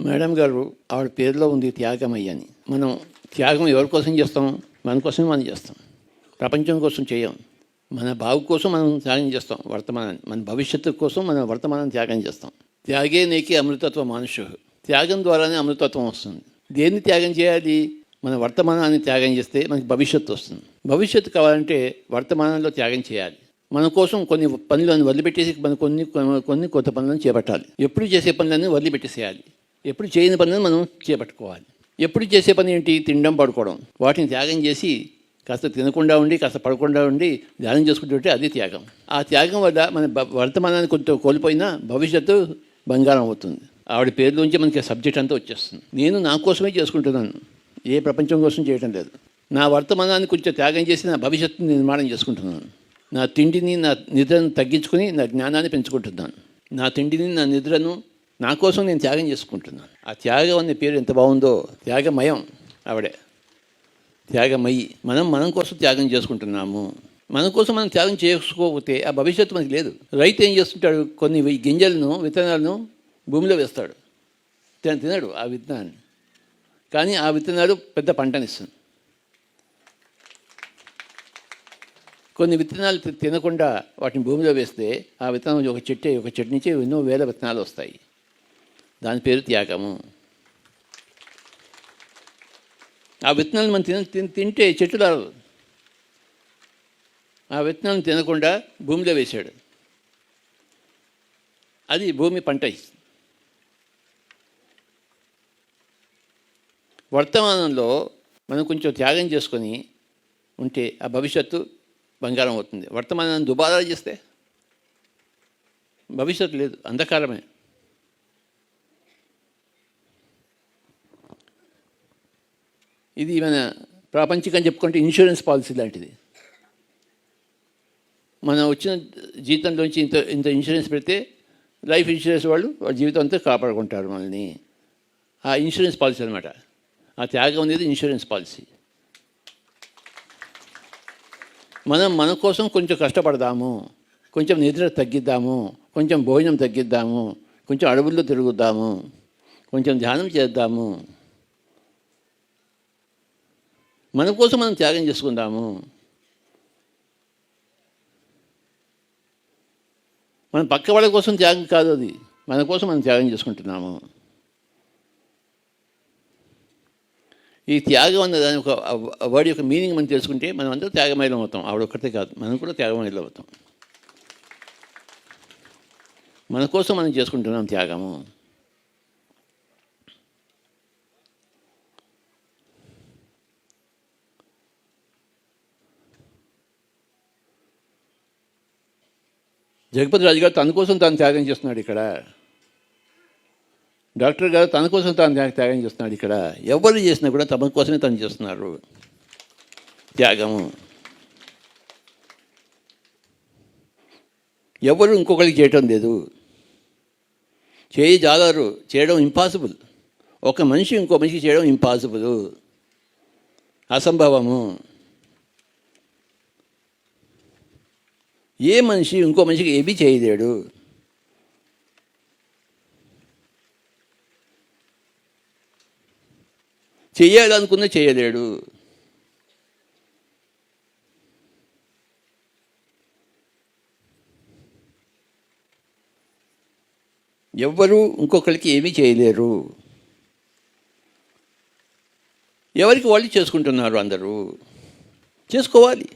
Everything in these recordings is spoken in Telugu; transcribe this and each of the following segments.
మేడం గారు ఆవిడ పేరులో ఉంది త్యాగమయ్యని మనం త్యాగం ఎవరి కోసం చేస్తాం? మన కోసమే మనం చేస్తాం. ప్రపంచం కోసం చేయం. మన బావు కోసం మనం త్యాగం చేస్తాం వర్తమానాన్ని. మన భవిష్యత్తు కోసం మనం వర్తమానాన్ని త్యాగం చేస్తాం. త్యాగే నేకి అమృతత్వ మనుషు. త్యాగం ద్వారానే అమృతత్వం వస్తుంది. దేన్ని త్యాగం చేయాలి? మన వర్తమానాన్ని త్యాగం చేస్తే మనకి భవిష్యత్తు వస్తుంది. భవిష్యత్తు కావాలంటే వర్తమానంలో త్యాగం చేయాలి. మన కోసం కొన్ని పనులను వదిలిపెట్టేసి మన కొన్ని కొన్ని కొత్త పనులను చేపట్టాలి. ఎప్పుడు చేసే పనులన్నీ వదిలిపెట్టేసేయాలి. ఎప్పుడు చేయని పనులను మనం చేపట్టుకోవాలి. ఎప్పుడు చేసే పని ఏంటి? తినడం పడుకోవడం. వాటిని త్యాగం చేసి కాస్త తినకుండా ఉండి కాస్త పడకుండా ఉండి ధ్యానం చేసుకుంటుంటే అది త్యాగం. ఆ త్యాగం వల్ల మన వర్తమానాన్ని కొంచెం కోల్పోయినా భవిష్యత్తు బంగారం అవుతుంది. ఆవిడ పేరులోంచి మనకి సబ్జెక్ట్ అంతా వచ్చేస్తుంది. నేను నా కోసమే చేసుకుంటున్నాను. ఏ ప్రపంచం కోసం చేయటం లేదు. నా వర్తమానాన్ని కొంచెం త్యాగం చేసి నా భవిష్యత్తుని నిర్మాణం చేసుకుంటున్నాను. నా తిండిని నా నిద్రను తగ్గించుకుని నా జ్ఞానాన్ని పెంచుకుంటున్నాను. నా తిండిని నా నిద్రను నా కోసం నేను త్యాగం చేసుకుంటున్నాను. ఆ త్యాగం అనే పేరు ఎంత బాగుందో త్యాగమయం ఆవిడే. త్యాగమయ్యి మనం మనం కోసం త్యాగం చేసుకుంటున్నాము. మన కోసం మనం త్యాగం చేసుకోకపోతే ఆ భవిష్యత్తు మనకి లేదు. రైతు ఏం చేస్తుంటాడు? కొన్ని గింజలను విత్తనాలను భూమిలో వేస్తాడు. తిన- తినడు ఆ విత్తనాన్ని. కానీ ఆ విత్తనాలు పెద్ద పంటనిస్తుంది. కొన్ని విత్తనాలు తి- తినకుండా వాటిని భూమిలో వేస్తే ఆ విత్తనం ఒక చెట్టు ఒక చెట్టు నుంచి ఎన్నో వేల విత్తనాలు వస్తాయి. దాని పేరు త్యాగము. ఆ విత్తనాలు మనం తిన తింటే చెట్టు రాదు ఆ విత్తనాలను తినకుండా భూమిలో వేశాడు. అది భూమి పంట. వర్తమానంలో మనం కొంచెం త్యాగం చేసుకొని ఉంటే ఆ భవిష్యత్తు బంగారం అవుతుంది. వర్తమానాన్ని దుబారా చేస్తే భవిష్యత్తు లేదు అంధకారమే. ఇది మన ప్రాపంచికం చెప్పుకుంటే ఇన్సూరెన్స్ పాలసీ లాంటిది. మనం వచ్చిన జీతంలోంచి ఇంత ఇంత ఇన్సూరెన్స్ పెడితే లైఫ్ ఇన్సూరెన్స్ వాళ్ళు వాళ్ళ జీవితం అంతా కాపాడుకుంటారు మనల్ని. ఆ ఇన్సూరెన్స్ పాలసీ అనమాట ఆ త్యాగం అనేది ఇన్సూరెన్స్ పాలసీ. మనం మన కోసం కొంచెం కష్టపడదాము కొంచెం నిద్ర తగ్గిద్దాము కొంచెం భోజనం తగ్గిద్దాము కొంచెం అడవుల్లో తిరుగుద్దాము కొంచెం ధ్యానం చేద్దాము. మన కోసం మనం త్యాగం చేసుకుందాము. మన పక్క వాళ్ళ కోసం త్యాగం కాదు అది. మన కోసం మనం త్యాగం చేసుకుంటున్నాము. ఈ త్యాగం అన్న దాని ఒక వర్డ్ యొక్క మీనింగ్ మనం తెలుసుకుంటే మనం అందరూ త్యాగమైలం అవుతాం. ఆవిడ ఒక్కటే కాదు. మనం కూడా త్యాగమైలం అవుతాం. మన కోసం మనం చేసుకుంటున్నాం త్యాగము. జగపతి రాజు గారు తన కోసం తాను త్యాగం చేస్తున్నాడు ఇక్కడ. డాక్టర్ గారు తన కోసం తాను త్యాగ- త్యాగం చేస్తున్నాడు ఇక్కడ. ఎవరు చేసినా కూడా తమ కోసమే తను చేస్తున్నారు. త్యాగము. ఎవరు ఇంకొకరికి చేయటం లేదు. చేయి జాగారు చేయడం ఇంపాసిబుల్ ఒక మనిషి ఇంకో మనిషికి చేయడం ఇంపాసిబుల్ అసంభవము. ఏ మనిషి ఇంకో మనిషికి ఏమీ చేయలేడు. చేయాలనుకున్న చేయలేడు. ఎవ్వరూ ఇంకొకరికి ఏమీ చేయలేరు. ఎవరికి వాళ్ళు చేసుకుంటున్నారు అందరూ? చేసుకోవాలి.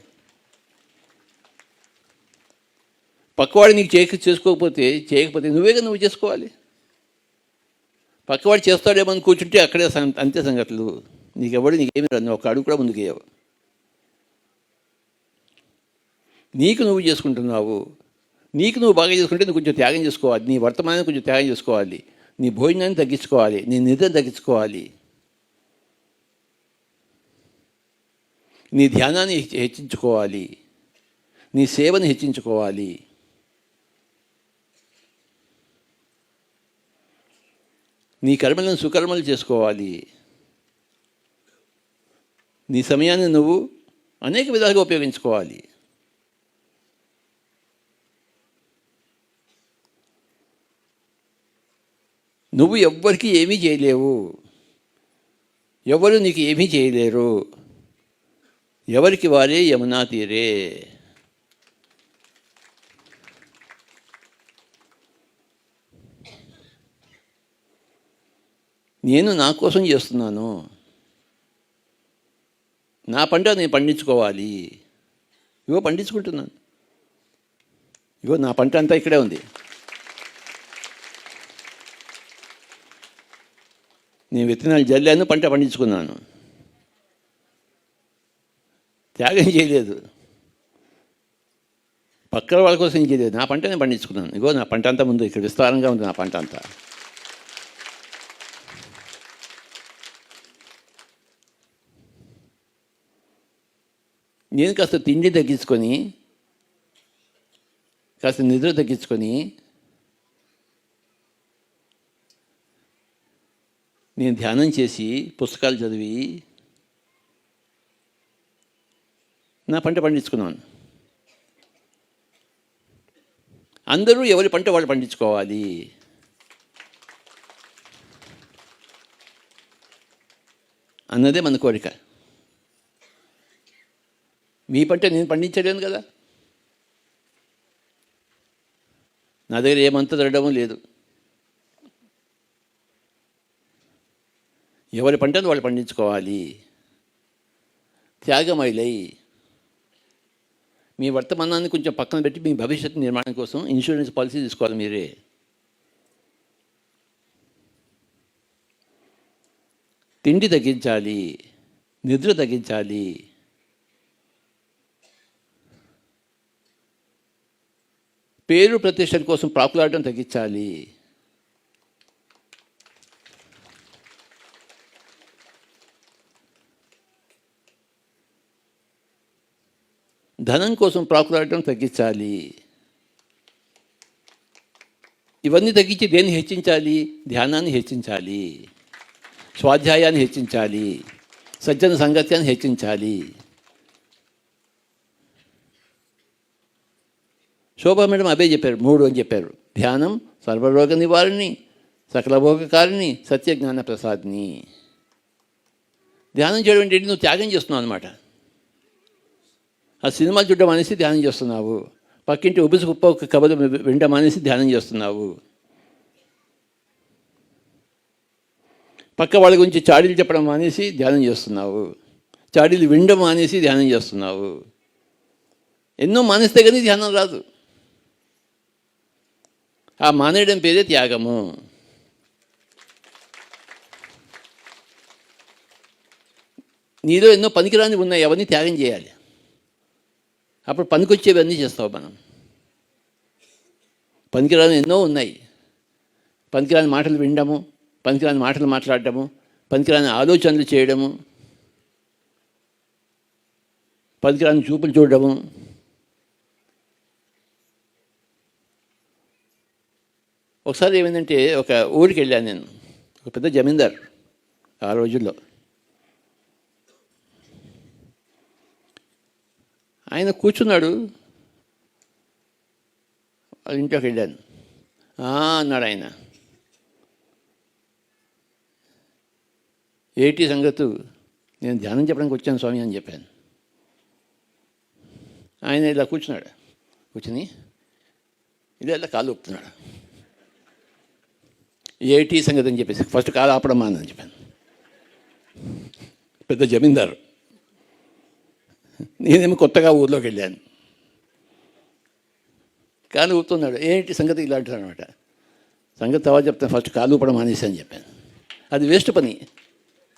పక్కవాడు నీకు చేయక చేసుకోకపోతే చేయకపోతే నువ్వేగా నువ్వు చేసుకోవాలి. పక్కవాడు చేస్తాడేమో అని కూర్చుంటే అక్కడే అంతే సంగతులు. నీకెవడు నీకేమి రాదు. నువ్వు ఒక అడుగు కూడా ముందుకేయవు నీకు నువ్వు చేసుకుంటున్నావు. నీకు నువ్వు బాగా చేసుకుంటే నువ్వు కొంచెం త్యాగం చేసుకోవాలి. నీ వర్తమానాన్ని కొంచెం త్యాగం చేసుకోవాలి. నీ భోజనాన్ని తగ్గించుకోవాలి. నీ నిద్రను తగ్గించుకోవాలి. నీ ధ్యానాన్ని హెచ్చించుకోవాలి. నీ సేవను హెచ్చించుకోవాలి. నీ కర్మలను సుకర్మలు చేసుకోవాలి. నీ సమయాన్ని నువ్వు అనేక విధాలుగా ఉపయోగించుకోవాలి. నువ్వు ఎవ్వరికి ఏమీ చేయలేవు. ఎవరు నీకు ఏమీ చేయలేరు. ఎవరికి వారే యమునా తీరే. నేను నా కోసం చేస్తున్నాను. నా పంట నేను పండించుకోవాలి. ఇగో పండించుకుంటున్నాను. ఇగో నా పంట అంతా ఇక్కడే ఉంది. నేను విత్తనాలు జల్లాను పంట పండించుకున్నాను. త్యాగం చేయలేదు. పక్కన వాళ్ళ కోసం చేయలేదు. నా పంట నేను పండించుకున్నాను. ఇగో నా పంట అంతా ముందు ఇక్కడ విస్తారంగా ఉంది నా పంట అంతా. నేను కాస్త తిండి తగ్గించుకొని కాస్త నిద్ర తగ్గించుకొని నేను ధ్యానం చేసి పుస్తకాలు చదివి నా పంట పండించుకున్నాను. అందరూ ఎవరి పంట వాళ్ళు పండించుకోవాలి. అన్నదే మన కోరిక. మీ పంట నేను పండించలేను కదా. నా దగ్గర ఏమంత దొరకడము లేదు. ఎవరి పంటను వాళ్ళు పండించుకోవాలి. త్యాగమైలై. మీ వర్తమానాన్ని కొంచెం పక్కన పెట్టి మీ భవిష్యత్తు నిర్మాణం కోసం ఇన్సూరెన్స్ పాలసీ తీసుకోవాలి మీరే. తిండి తగ్గించాలి. నిద్ర తగ్గించాలి. పేరు ప్రతిష్టల కోసం ప్రాకులాడడం తగ్గించాలి. ధనం కోసం ప్రాకులాడటం తగ్గించాలి. ఇవన్నీ తగ్గించి దేన్ని హెచ్చించాలి? ధ్యానాన్ని హెచ్చించాలి. స్వాధ్యాయాన్ని హెచ్చించాలి. సజ్జన సంగత్యాన్ని హెచ్చించాలి. శోభా మేడం అవే చెప్పారు మూడు అని చెప్పారు. ధ్యానం సర్వరోగ నివారిణి సకలభోగకారిణి సత్యజ్ఞాన ప్రసాద్ని ధ్యానం చేయడం ఏంటి? నువ్వు త్యాగం చేస్తున్నావు అనమాట ఆ సినిమా చూడడం అనేసి ధ్యానం చేస్తున్నావు. పక్కింటి ఉబిసి కుప్ప ఒక కబలు వినడం అనేసి ధ్యానం చేస్తున్నావు. పక్క వాళ్ళ గురించి చాడీలు చెప్పడం మానేసి ధ్యానం చేస్తున్నావు. చాడీలు వినడం మానేసి ధ్యానం చేస్తున్నావు. ఎన్నో మానేస్తే కానీ ధ్యానం రాదు. ఆ మానేయడం పేరే త్యాగము. నీలో ఎన్నో పనికిరాని ఉన్నాయి అవన్నీ త్యాగం చేయాలి. అప్పుడు పనికొచ్చేవన్నీ చేస్తావు మనం. పనికిరాని ఎన్నో ఉన్నాయి. పనికిరాని మాటలు వినడము పనికిరాని మాటలు మాట్లాడటము పనికిరాని ఆలోచనలు చేయడము పనికిరాని చూపులు చూడడము ఒకసారి ఏమైందంటే ఒక ఊరికి వెళ్ళాను నేను. ఒక పెద్ద జమీందార్ ఆ రోజుల్లో. ఆయన కూర్చున్నాడు. వాళ్ళ ఇంట్లోకి వెళ్ళాను అన్నాడు ఆయన. ఏటి సంగతు? నేను ధ్యానం చెప్పడానికి వచ్చాను స్వామి అని చెప్పాను. ఆయన ఇలా కూర్చున్నాడు. కూర్చుని ఇలా ఇలా కాలు ఒప్పుతున్నాడు ఏటీ సంగతి అని చెప్పేసి. ఫస్ట్ కాలు ఆపడమా అని చెప్పాను. పెద్ద జమీందారు. నేనేమో కొత్తగా ఊర్లోకి వెళ్ళాను. కాలు ఊపుతున్నాడు. ఏంటి సంగతి ఇలా అంటాడు అనమాట సంగతి తర్వాత చెప్తాను. ఫస్ట్ కాలు ఊపడం మానేసి అని చెప్పాను. అది వేస్ట్ పని.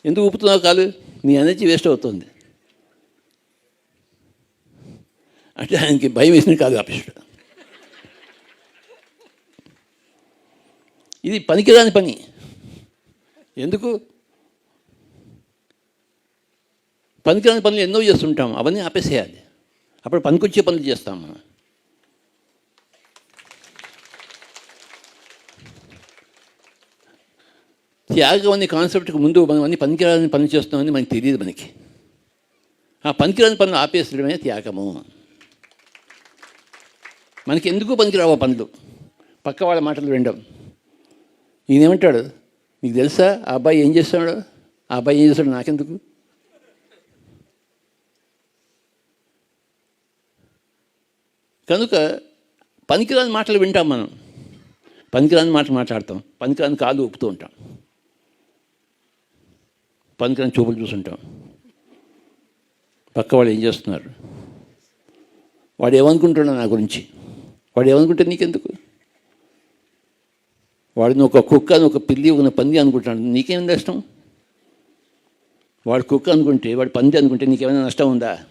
ఎందుకు ఊపుతున్నావు కాలు? నీ ఎనర్జీ వేస్ట్ అవుతుంది. అంటే ఆయనకి భయం వేసిన కాదు ఆపేసాడు ఇది పనికిరాని పని. ఎందుకు? పనికిరాని పనులు ఎన్నో చేస్తుంటాం అవన్నీ ఆపేసేయాలి. అప్పుడు పనికొచ్చే పనులు చేస్తాం మనం త్యాగం అనే కాన్సెప్ట్కి ముందు మనం అన్ని పనికిరాని పనులు చేస్తున్నామని మనకి తెలియదు మనకి. ఆ పనికిరాని పనులు ఆపేసడమే త్యాగము. మనకి ఎందుకు పనికిరావు పనులు? పక్క వాళ్ళ మాటలు వినడం. ఈయన ఏమంటాడు నీకు తెలుసా ఆ అబ్బాయి ఏం చేస్తున్నాడు? ఆ అబ్బాయి ఏం చేస్తాడు నాకెందుకు? కనుక పనికిరాని మాటలు వింటాం మనం. పనికిరాని మాటలు మాట్లాడతాం. పనికిరాని కాలు ఊపుతూ ఉంటాం. పనికిరాని చూపులు చూసుంటాం పక్క వాళ్ళు ఏం చేస్తున్నారు? వాడు ఏమనుకుంటున్నాడు నా గురించి? వాడు ఏమనుకుంటే నీకెందుకు? వాడిని ఒక కుక్క అని ఒక పిల్లి ఒక పంది అనుకుంటాడు. నీకేం నష్టం? వాడు కుక్క అనుకుంటే వాడు పంది అనుకుంటే నీకేమైనా నష్టం ఉందా?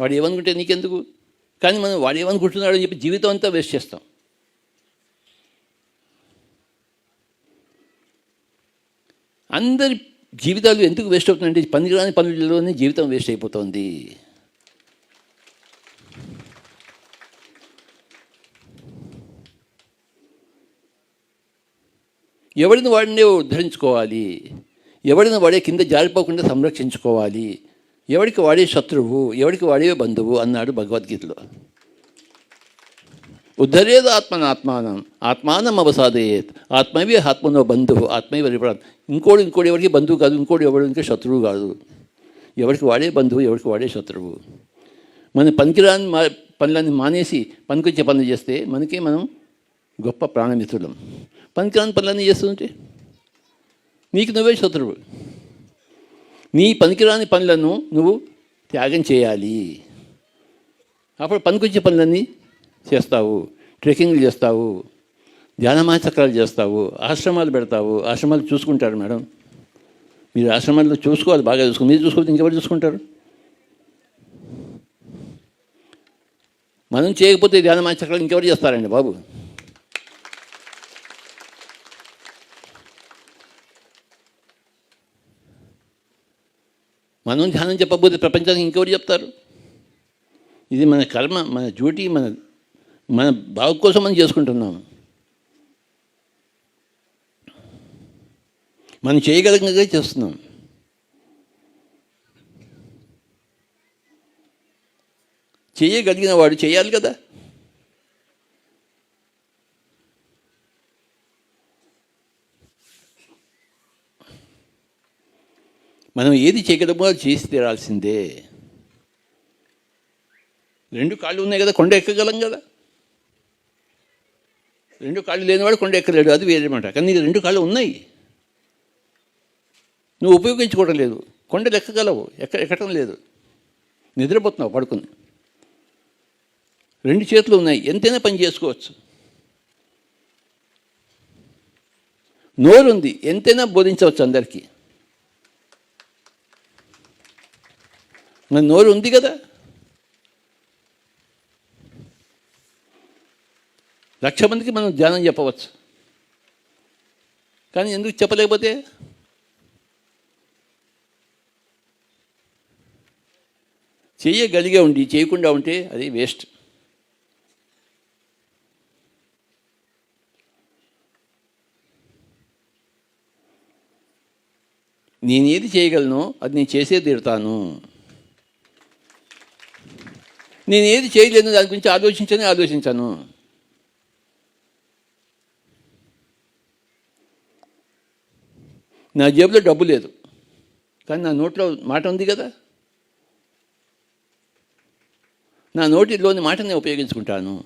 వాడు ఏమనుకుంటే నీకెందుకు? కానీ మనం వాడు ఏమనుకుంటున్నాడు అని చెప్పి జీవితం అంతా వేస్ట్ చేస్తాం. అందరి జీవితాలు ఎందుకు వేస్ట్ అవుతుందంటే పనికిరాని పనులలోనే జీవితం వేస్ట్ అయిపోతుంది. ఎవడిని వాడినే ఉద్ధరించుకోవాలి ఎవడిని వాడే కింద జారిపోకుండా సంరక్షించుకోవాలి? ఎవడికి వాడే శత్రువు? ఎవడికి వాడే బంధువు? అన్నాడు భగవద్గీతలో. ఉద్ధరేది ఆత్మనాత్మానం ఆత్మానం. అవసాదయేత్. ఆత్మవే ఆత్మనో బంధువు ఆత్మవే విపరాత్ ఇంకోడు ఇంకోటి ఎవరికి బంధువు కాదు ఇంకోటి ఎవడు ఇంకా శత్రువు కాదు. ఎవరికి వాడే బంధువు ఎవరికి వాడే శత్రువు. మన పనికిరాని మా పనులన్నీ మానేసి పనికొచ్చే పనులు చేస్తే మనకి మనం గొప్ప ప్రాణమిత్రులం పనికిరాని పనులన్నీ చేస్తుంటే నీకు నువ్వే శత్రువు. నీ పనికిరాని పనులను నువ్వు త్యాగం చేయాలి. అప్పుడు పనికొచ్చే పనులన్నీ చేస్తావు. ట్రెక్కింగ్లు చేస్తావు. ధ్యానమాచక్రాలు చేస్తావు. ఆశ్రమాలు పెడతావు. ఆశ్రమాలు చూసుకుంటారు మేడం. మీరు ఆశ్రమాల్లో చూసుకోవాలి బాగా చూసుకో మీరు చూసుకోవచ్చు ఇంకెవరు చూసుకుంటారు? మనం చేయకపోతే ధ్యానమాచక్రాలు ఇంకెవరు చేస్తారండి బాబు? మనం ధ్యానం చెప్పబోతే ప్రపంచానికి ఇంకెవరు చెప్తారు? ఇది మన కర్మ మన డ్యూటీ మన మన బాగు కోసం మనం చేసుకుంటున్నాం. మనం చేయగలిగినదే చేస్తున్నాం. చేయగలిగిన వాడు చేయాలి కదా? మనం ఏది చేయగలమో అది చేసి తీరాల్సిందే. రెండు కాళ్ళు ఉన్నాయి కదా కొండ ఎక్కగలం కదా. రెండు కాళ్ళు లేనివాడు కొండ ఎక్కలేడు అది వేరే మాట. కానీ నీకు రెండు కాళ్ళు ఉన్నాయి. నువ్వు ఉపయోగించుకోవడం లేదు. కొండలు ఎక్కగలవు ఎక్క ఎక్కడం లేదు. నిద్రపోతున్నావు పడుకుని. రెండు చేతులు ఉన్నాయి ఎంతైనా పని చేసుకోవచ్చు. నోరు ఉంది ఎంతైనా బోధించవచ్చు అందరికీ. మన నోరు ఉంది కదా. లక్ష మందికి మనం ధ్యానం చెప్పవచ్చు. కానీ ఎందుకు చెప్పలేకపోతే? చేయగలిగే ఉండి చేయకుండా ఉంటే అది వేస్ట్. నేను ఏది చేయగలను అది నేను చేసే తీరుతాను. నేను ఏది చేయలేను దాని గురించి ఆలోచించని ఆలోచించాను. నా జేబులో డబ్బు లేదు. కానీ నా నోట్లో మాట ఉంది కదా. నా నోటిలోని మాట నేను ఉపయోగించుకుంటాను.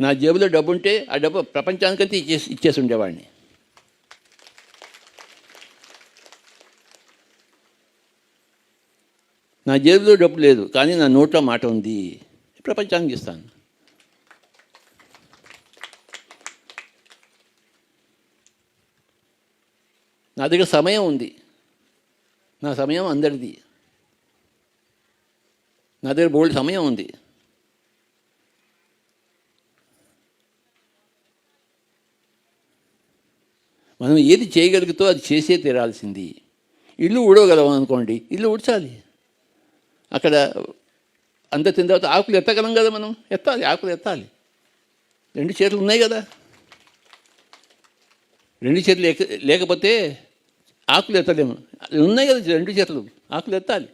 నా జేబులో డబ్బు ఉంటే ఆ డబ్బు ప్రపంచానికంతా ఇచ్చేసి ఇచ్చేసి ఉండేవాడిని. నా జేబులో డబ్బు లేదు కానీ నా నోట్లో మాట ఉంది. ప్రపంచానికి ఇస్తాను. నా దగ్గర సమయం ఉంది. నా సమయం అందరిది. నా దగ్గర బోల్డ్ సమయం ఉంది. మనం ఏది చేయగలుగుతో అది చేసే తీరాల్సింది. ఇల్లు ఊడవగలం అనుకోండి ఇల్లు ఊడ్చాలి. అక్కడ అంత తిన్న తర్వాత ఆకులు ఎత్తగలం కదా మనం. ఎత్తాలి ఆకులు ఎత్తాలి. రెండు చేతులు ఉన్నాయి కదా. రెండు చేతులు లేక లేకపోతే ఆకులు ఎత్తలేము. ఉన్నాయి కదా రెండు చేతులు. ఆకులు ఎత్తాలి.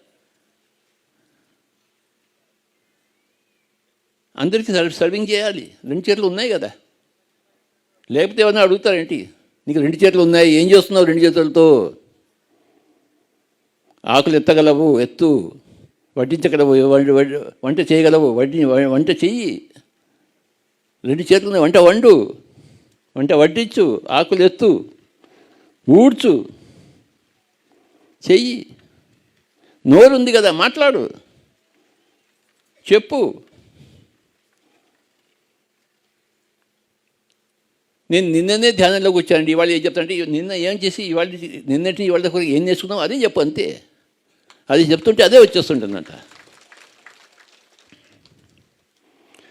అందరికీ సర్వ్ సర్వింగ్ చేయాలి. రెండు చేతులు ఉన్నాయి కదా. లేకపోతే ఏమన్నా అడుగుతారేంటి నీకు రెండు చేతులు ఉన్నాయి ఏం చేస్తున్నావు రెండు చేతులతో? ఆకులు ఎత్తగలవు ఎత్తు. వడ్డించగలవు వంట వంట- చేయగలవు వడ్డి వంట చెయ్యి. రెండు చేతులు వంట వండు వంట వడ్డించు ఆకులు ఎత్తు ఊడ్చు చెయ్యి. నోరుంది కదా మాట్లాడు చెప్పు. నేను నిన్ననే ధ్యానంలోకి వచ్చానండి ఇవాళ ఏం చెప్తానంటే నిన్న ఏం చేసి ఇవాళ నిన్నటి ఇవాళ దగ్గర ఏం నేర్చుకున్నాం అదే చెప్పు అంతే. అది చెప్తుంటే అదే వచ్చేస్తుంటుందంట.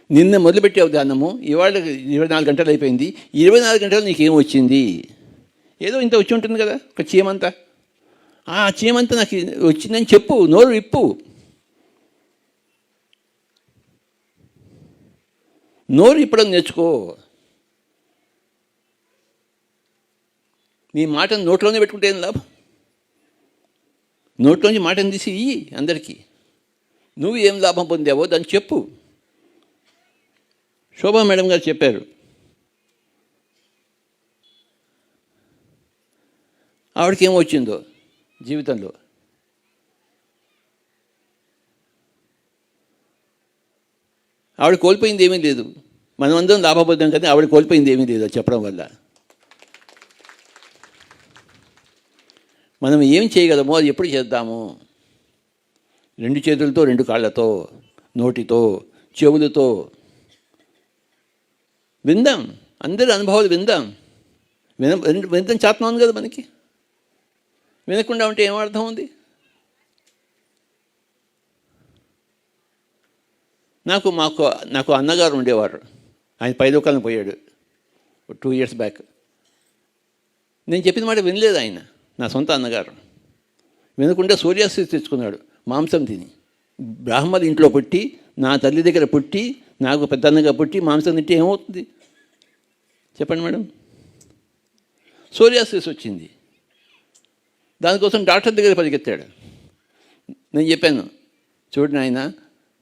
నిన్న మొదలుపెట్టావు ధ్యానము ఇవాళ ఇరవై నాలుగు గంటలు అయిపోయింది ఇరవై నాలుగు గంటలు నీకేం వచ్చింది? ఏదో ఇంత వచ్చి ఉంటుంది కదా ఒక చీమంతా ఆ చీమంతా నాకు వచ్చిందని చెప్పు నోరు ఇప్పు నోరు ఇప్పడం నేర్చుకో. నీ మాటను నోట్లోనే పెట్టుకుంటే ఏం లాభం? నోట్లోంచి మాటను తీసి ఇయ్యి అందరికీ. నువ్వు ఏం లాభం పొందావో దాన్ని చెప్పు. శోభా మేడం గారు చెప్పారు. ఆవిడకి ఏం వచ్చిందో జీవితంలో. ఆవిడ కోల్పోయింది ఏమీ లేదు. మనమందరం లాభపడ్డాం కానీ ఆవిడ కోల్పోయింది ఏమీ లేదు చెప్పడం వల్ల. మనం ఏం చేయగలమో అది ఎప్పుడు చేద్దాము? రెండు చేతులతో రెండు కాళ్ళతో నోటితో చెవులతో. విందాం. అందరి అనుభవాలు విందాం. విన రెండు వినడం చేతనం ఉంది కదా మనకి? వినకుండా ఉంటే ఏం అర్థం ఉంది? నాకు మాకు నాకు అన్నగారు ఉండేవారు. ఆయన పైలోకాలను పోయాడు. Two years back. నేను చెప్పిన మాట వినలేదు ఆయన. నా సొంత అన్నగారు. వినకుండా సూర్యాస్తి తెచ్చుకున్నాడు. మాంసం తిని. బ్రాహ్మణ ఇంట్లో పుట్టి నా తల్లి దగ్గర పుట్టి నాకు పెద్దన్నగా పుట్టి మాంసం తింటే ఏమవుతుంది? చెప్పండి మేడం. సోరియాసిస్ వచ్చింది. దానికోసం డాక్టర్ దగ్గర పరిగెత్తాడు. నేను చెప్పాను చూడండి నాయన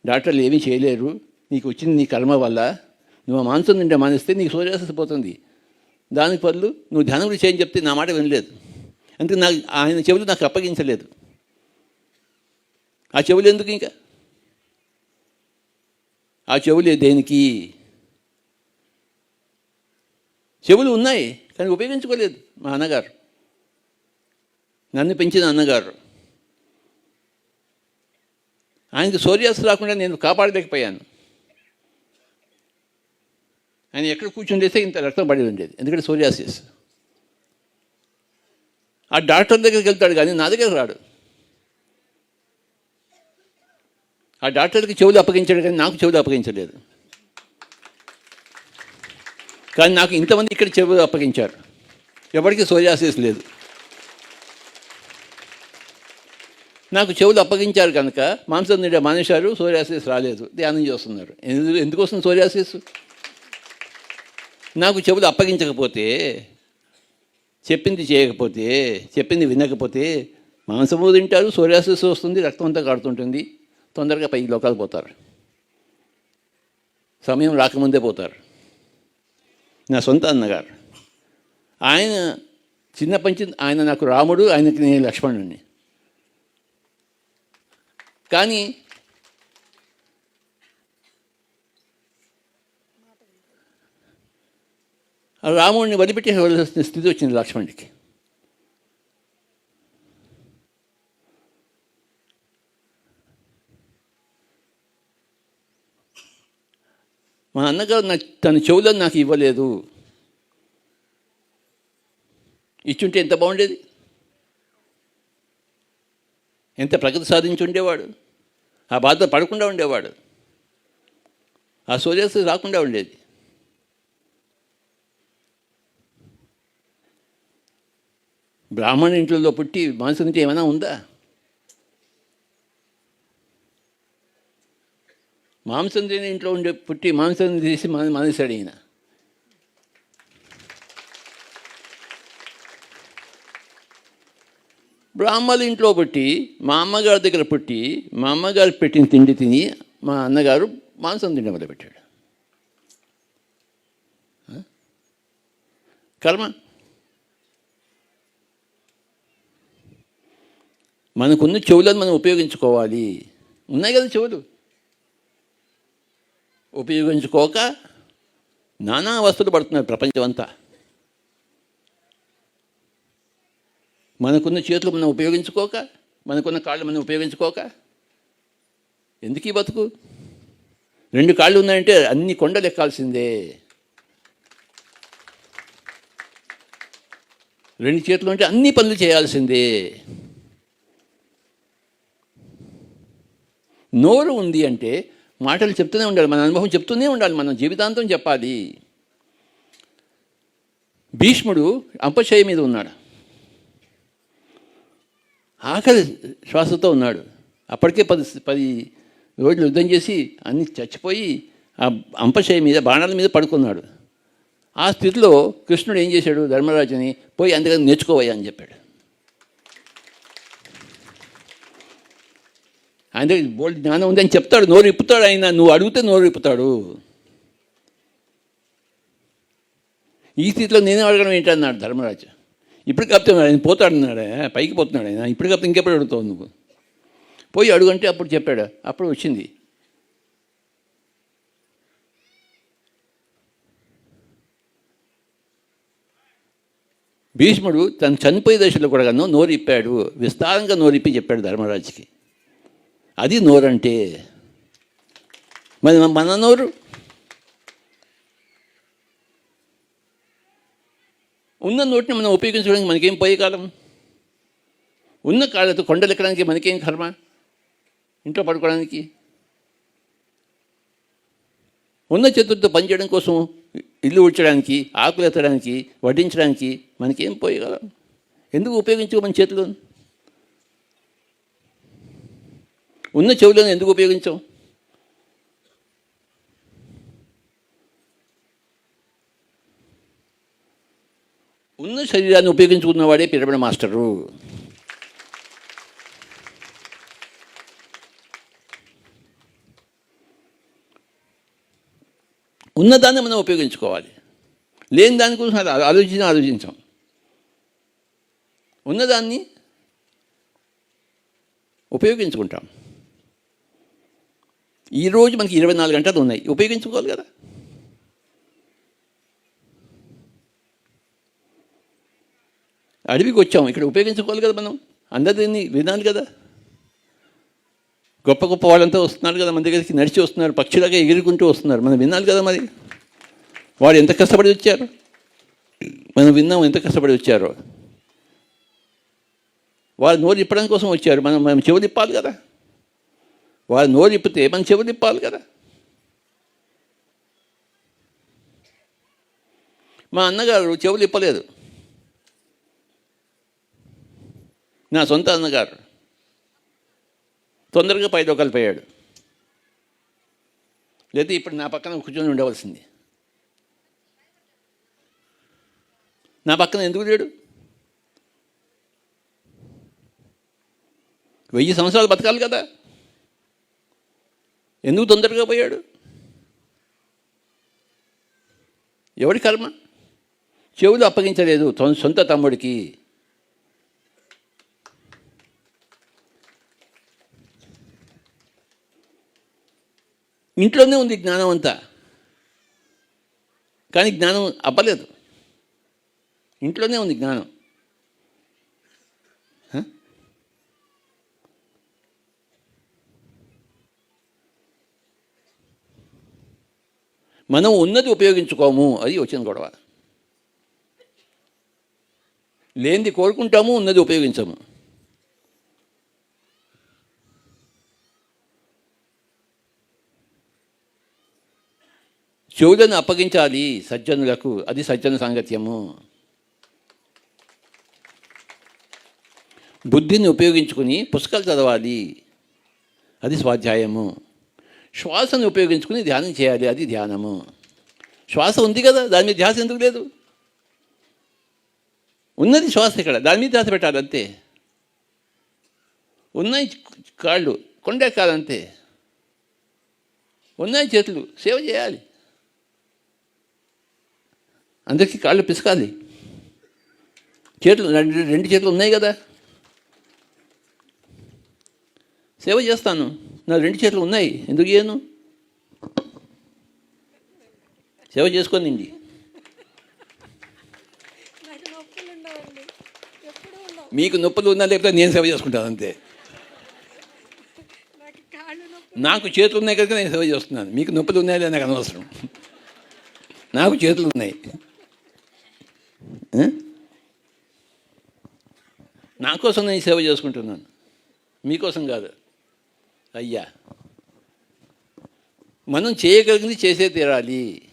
డాక్టర్లు ఏమీ చేయలేరు. నీకు వచ్చింది నీ కర్మ వల్ల. నువ్వు ఆ మాంసం తింటే మానేస్తే నీకు సోరియాసిస్ పోతుంది. దానికి బదులు నువ్వు ధ్యానం గురించి చేయని చెప్తే నా మాట వినలేదు. అందుకే నాకు ఆయన చెవులు నాకు అప్పగించలేదు. ఆ చెవులు ఎందుకు ఇంకా? ఆ చెవులు దేనికి? చెవులు ఉన్నాయి కానీ ఉపయోగించుకోలేదు మా అన్నగారు. నన్ను పెంచిన అన్నగారు. ఆయనకి సోరియాస్ రాకుండా నేను కాపాడలేకపోయాను. ఆయన ఎక్కడ కూర్చుండేస్తే ఇంత రక్తం పడి ఉండేది ఎందుకంటే సోరియాసిస్. ఆ డాక్టర్ దగ్గరికి వెళ్తాడు కానీ నా దగ్గర రాడు. ఆ డాక్టర్కి చెవులు అప్పగించాడు కానీ నాకు చెవులు అప్పగించలేదు. కానీ నాకు ఇంతమంది ఇక్కడ చెవులు అప్పగించారు. ఎవరికి సోజాసిస్ లేదు. నాకు చెవులు అప్పగించారు కనుక మాంసం నీడ మానేశారు సోరియాసిస్ రాలేదు. ధ్యానం చేస్తున్నారు. ఎందుకు ఎందుకోసం సోరియాసిస్? నాకు చెవులు అప్పగించకపోతే చెప్పింది చేయకపోతే చెప్పింది వినకపోతే మాంసము తింటారు సోరియాసిస్ వస్తుంది రక్తం అంతా కాడుతుంటుంది తొందరగా పై లోకాలు పోతారు. సమయం రాకముందే పోతారు. నా సొంత అన్నగారు. ఆయన చిన్నప్పటి పంచి ఆయన నాకు రాముడు ఆయనకి నేను లక్ష్మణుడిని కానీ రాముడిని వదిలిపెట్టేవలసిన స్థితి వచ్చింది లక్ష్మణుడికి. మా అన్నగారు నా తన చెవులను నాకు ఇవ్వలేదు. ఇచ్చుంటే ఎంత బాగుండేది? ఎంత ప్రగతి సాధించి ఉండేవాడు? ఆ బాధ పడకుండా ఉండేవాడు. ఆ సూర్యాస్తి రాకుండా ఉండేది. బ్రాహ్మణ ఇంట్లో పుట్టి మాంసం తింటే ఏమైనా ఉందా? మాంసం తిని ఇంట్లో ఉండే పుట్టి మాంసం తీసి మన మానేశాడు ఈయన బ్రాహ్మల ఇంట్లో పుట్టి మా అమ్మగారి దగ్గర పుట్టి మా అమ్మగారు పెట్టిన తిండి తిని మా అన్నగారు మాంసం తిండి మొదలుపెట్టాడు. కర్మ? మనకున్న చెవులను మనం ఉపయోగించుకోవాలి. ఉన్నాయి కదా చెవులు? ఉపయోగించుకోక నానా అవస్థలు పడుతున్నారు ప్రపంచం అంతా మనకున్న చేతులు మనం ఉపయోగించుకోక మనకున్న కాళ్ళు మనం ఉపయోగించుకోక. ఎందుకు ఈ బతుకు? రెండు కాళ్ళు ఉన్నాయంటే అన్ని కొండలు ఎక్కాల్సిందే రెండు చేతులు ఉంటే అన్ని పనులు చేయాల్సిందే. నోరు ఉంది అంటే మాటలు చెప్తూనే ఉండాలి మన అనుభవం చెప్తూనే ఉండాలి మనం జీవితాంతం చెప్పాలి. భీష్ముడు అంపశయ మీద ఉన్నాడు. ఆఖరి శ్వాసతో ఉన్నాడు. అప్పటికే పది పది రోజులు యుద్ధం చేసి అన్ని చచ్చిపోయి ఆ అంపశయ మీద బాణాల మీద పడుకున్నాడు. ఆ స్థితిలో కృష్ణుడు ఏం చేశాడు ధర్మరాజుని పోయి అందుకని నేర్చుకోవయ్యా అని చెప్పాడు. ఆయన దగ్గర బోల్డ్ జ్ఞానం ఉందని చెప్తాడు. నోరు ఇప్పుతాడు ఆయన. నువ్వు అడిగితే నోరు ఇప్పుతాడు ఈ స్థితిలో నేనే అడగడం ఏంటన్నాడు ధర్మరాజు. ఇప్పుడు కాపుతే ఆయన పోతాడు పైకి పోతున్నాడు ఆయన. ఇప్పుడు కాపుతే ఇంకెప్పుడు అడుగుతావు నువ్వు? పోయి అడుగంటే అప్పుడు చెప్పాడు. అప్పుడు వచ్చింది. భీష్ముడు తను చనిపోయే దశలో కూడా నోరు ఇప్పాడు విస్తారంగా నోరు ఇప్పి చెప్పాడు ధర్మరాజుకి. అది నోరంటే. మరి మన నోరు? ఉన్న నోటిని మనం ఉపయోగించడానికి మనకేం పోయే కాలం? ఉన్న కాళ్ళతో కొండలు ఎక్కడానికి మనకేం కర్మ? ఇంట్లో పడుకోవడానికి? ఉన్న చేతులతో పనిచేయడం కోసం ఇల్లు ఉడ్చడానికి ఆకులు ఎత్తడానికి వడ్డించడానికి మనకేం పోయగలం ఎందుకు ఉపయోగించుకో మన చేతులు? ఉన్న చెవులను ఎందుకు ఉపయోగించాం ఉన్న శరీరాన్ని ఉపయోగించుకున్నవాడే పిరమిడ్ మాస్టరు. ఉన్నదాన్ని మనం ఉపయోగించుకోవాలి. లేని దాని కోసం అది ఆలోచించి ఆలోచించాం. ఉన్నదాన్ని ఉపయోగించుకుంటాం. ఈరోజు మనకి ఇరవై నాలుగు గంటలు ఉన్నాయి. ఉపయోగించుకోవాలి కదా? అడవికి వచ్చాం. ఇక్కడ ఉపయోగించుకోవాలి కదా మనం? అందరినీ వినాలి కదా? గొప్ప గొప్ప వాళ్ళంతా వస్తున్నారు కదా మన దగ్గరికి నడిచి వస్తున్నారు పక్షులాగా ఎగురుకుంటూ వస్తున్నారు. మనం వినాలి కదా మరి? వాడు ఎంత కష్టపడి వచ్చారు? మనం విన్నాం ఎంత కష్టపడి వచ్చారో. వారు నోరు ఇప్పడం కోసం వచ్చారు. మనం మనం చెవులు ఇప్పాలి కదా? వారు నోరు ఇప్పితే మనం చెవులు ఇప్పాలి కదా? మా అన్నగారు చెవులు ఇప్పలేదు నా సొంత అన్నగారు. తొందరగా పైదొకలిపోయాడు లేదా ఇప్పుడు నా పక్కన కూర్చొని ఉండవలసింది. నా పక్కన ఎందుకు లేడు? వెయ్యి సంవత్సరాలు బతకాలి కదా? ఎందుకు తొందరగా పోయాడు? ఎవడి కర్మ? చెవులు అప్పగించలేదు సొంత తమ్ముడికి. ఇంట్లోనే ఉంది జ్ఞానం అంతా. కానీ జ్ఞానం అవ్వలేదు ఇంట్లోనే ఉంది జ్ఞానం. మనం ఉన్నది ఉపయోగించుకోము. అది వచ్చిన గొడవ. లేనిది కోరుకుంటాము ఉన్నది ఉపయోగించము. చెవులను అప్పగించాలి సజ్జనులకు. అది సజ్జన సాంగత్యము. బుద్ధిని ఉపయోగించుకుని పుస్తకాలు చదవాలి. అది స్వాధ్యాయము. శ్వాసను ఉపయోగించుకుని ధ్యానం చేయాలి అది ధ్యానము. శ్వాస ఉంది కదా దాని మీద ధ్యాస ఎందుకు లేదు? ఉన్నది శ్వాస ఇక్కడ దాని మీద ధ్యాస పెట్టాలి అంతే. ఉన్నాయి కాళ్ళు కొండే కాదంతే ఉన్నాయి చేతులు సేవ చేయాలి. అందరికీ కాళ్ళు పిసకాలి. చేతులు రెండు రెండు చేతులు ఉన్నాయి కదా. సేవ చేస్తాను. నా రెండు చేతులు ఉన్నాయి. ఎందుకు చేయను? సేవ చేసుకోనండి మీకు నొప్పులు ఉన్నా లేకపోతే నేను సేవ చేసుకుంటాను అంతే. నాకు చేతులు ఉన్నాయి కనుక నేను సేవ చేస్తున్నాను. మీకు నొప్పులు ఉన్నాయో లేదో నాకు అనవసరం. నాకు చేతులు ఉన్నాయి? నా కోసం నేను సేవ చేసుకుంటున్నాను. మీకోసం కాదు. అయ్యా. మనం చేయగలిగింది చేసే తీరాలి.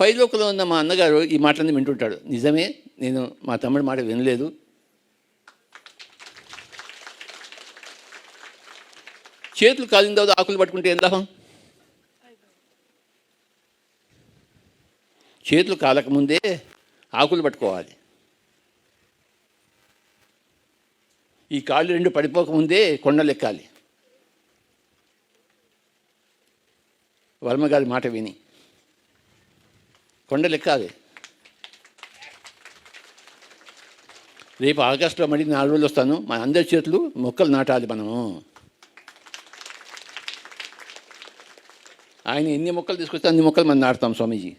పైలోకంలో ఉన్న మా అన్నగారు ఈ మాటలన్నీ వింటుంటాడు. నిజమే నేను మా తమ్ముడి మాట వినలేదు. చేతులు కాలిన తర్వాత ఆకులు పట్టుకుంటే ఏం లాభం? చేతులు కాలకముందే ఆకులు పట్టుకోవాలి. ఈ కాళ్ళు రెండు పడిపోకముందే కొండలెక్కాలి. వర్మగారి మాట విని. కొండలెక్కాలి. రేపు ఆగస్టులో మళ్ళీ నాలుగు రోజులు వస్తాను. మన అందరి చేతులు మొక్కలు నాటాలి మనము. ఆయన ఎన్ని మొక్కలు తీసుకొస్తే అన్ని మొక్కలు మనం నాటుతాం స్వామీజీ.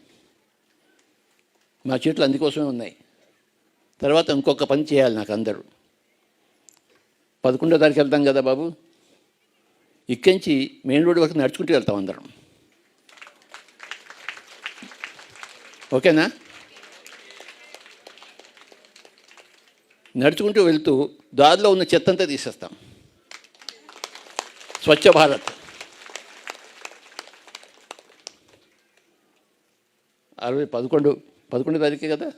మా చేతులు అందుకోసమే ఉన్నాయి. తర్వాత ఇంకొక పని చేయాలి నాకు అందరూ. పదకొండో తారీఖు వెళ్తాం కదా బాబు. ఇక్కడి మెయిన్ రోడ్ వరకు నడుచుకుంటూ వెళ్తాం అందరం. ఓకేనా? నడుచుకుంటూ వెళ్తూ దారిలో ఉన్న చెత్త అంతా తీసేస్తాం. స్వచ్ఛ భారత్. అరవై పదకొండు పదకొండు తారీఖే కదా?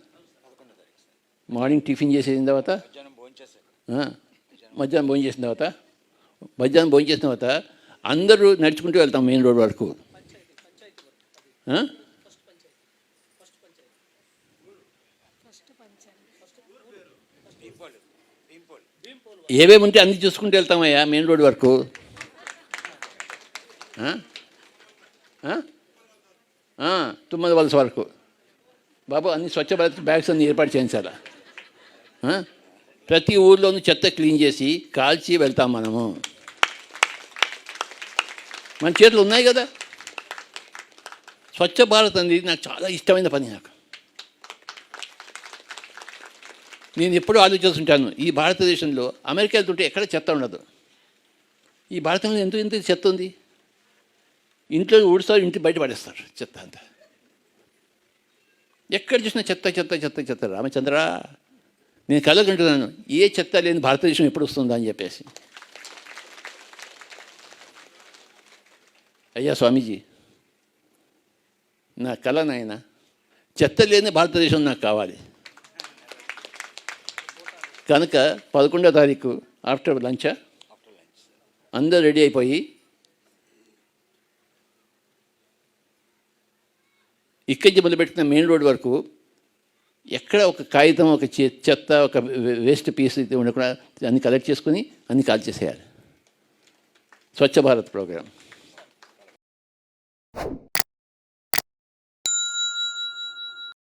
మార్నింగ్ టిఫిన్ చేసేసిన తర్వాత? మధ్యాహ్నం భోజనం చేసిన తర్వాత మధ్యాహ్నం భోజనం చేసిన తర్వాత అందరూ నడుచుకుంటూ వెళ్తాం మెయిన్ రోడ్ వరకు. ఏవేమి ఉంటే అన్ని చూసుకుంటూ వెళ్తామయ్యా మెయిన్ రోడ్ వరకు. తుమ్మది వలస వరకు. బాబు అన్ని స్వచ్ఛ భారత్ బ్యాగ్స్ అన్ని ఏర్పాటు చేయించాలా? ప్రతి ఊర్లోనూ చెత్త క్లీన్ చేసి కాల్చి వెళ్తాం మనము. మన చేతులు ఉన్నాయి కదా? స్వచ్ఛ భారత్ అనేది నాకు చాలా ఇష్టమైన పని నాకు. నేను ఎప్పుడూ ఆలోచిస్తుంటాను ఈ భారతదేశంలో అమెరికా వెళ్తుంటే ఎక్కడ చెత్త ఉండదు. ఈ భారతంలో ఎంత ఎంత చెత్త ఉంది. ఇంట్లో ఊడుస్తారు ఇంటి బయట పడేస్తారు చెత్త అంతా. ఎక్కడ చూసినా చెత్త చెత్త చెత్త చెత్త. రామచంద్ర నేను కలగంటున్నాను ఏ చెత్త లేని భారతదేశం ఎప్పుడు వస్తుందా అని చెప్పేసి. అయ్యా స్వామీజీ నా కళ నాయన చెత్త లేని భారతదేశం నాకు కావాలి. కనుక పదకొండో తారీఖు ఆఫ్టర్ లంచ్ అందరు రెడీ అయిపోయి ఇక్కడి నుంచి మొదలుపెట్టిన మెయిన్ రోడ్ వరకు ఎక్కడ ఒక కాగితం ఒక చెత్త ఒక వేస్ట్ పీస్ అయితే ఉండకుండా అన్ని కలెక్ట్ చేసుకుని అన్ని కాల్చేసేయాలి స్వచ్ఛ భారత్ ప్రోగ్రాం